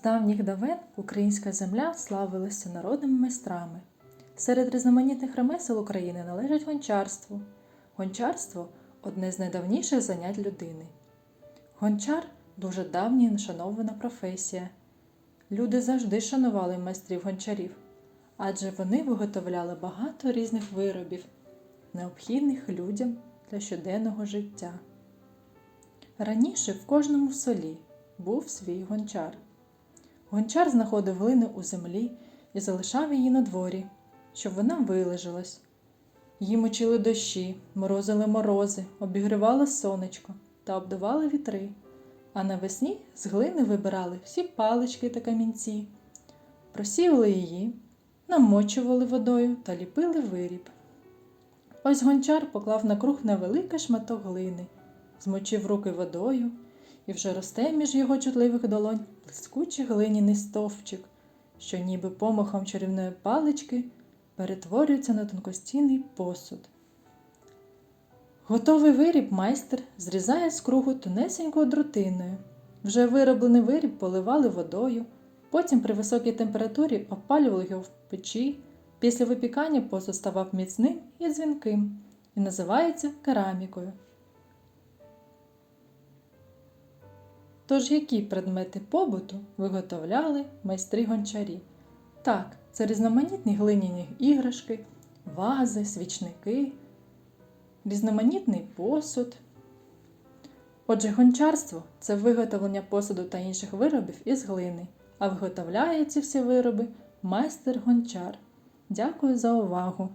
З давніх давен українська земля славилася народними майстрами. Серед різноманітних ремесел України належить гончарство. Гончарство одне з найдавніших занять людини. Гончар дуже давня і шанована професія. Люди завжди шанували майстрів гончарів, адже вони виготовляли багато різних виробів, необхідних людям для щоденного життя. Раніше в кожному селі був свій гончар. Гончар знаходив глину у землі і залишав її на дворі, щоб вона вилежалась. Її мочили дощі, морозили морози, обігрівало сонечко та обдували вітри, а навесні з глини вибирали всі палички та камінці, просіювали її, намочували водою та ліпили виріб. Ось гончар поклав на круг невеликий шматок глини, змочив руки водою, і вже росте між його чутливих долонь блискучий глиняний стовпчик, що ніби помахом чарівної палички перетворюється на тонкостінний посуд. Готовий виріб майстер зрізає з кругу тонесенькою друтиною. Вже вироблений виріб поливали водою, потім при високій температурі опалювали його в печі. Після випікання посуд ставав міцним і дзвінким і називається керамікою. Тож які предмети побуту виготовляли майстри гончарі? Так, це різноманітні глиняні іграшки, вази, свічники, різноманітний посуд. Отже, гончарство це виготовлення посуду та інших виробів із глини, а виготовляє ці всі вироби майстер-гончар. Дякую за увагу!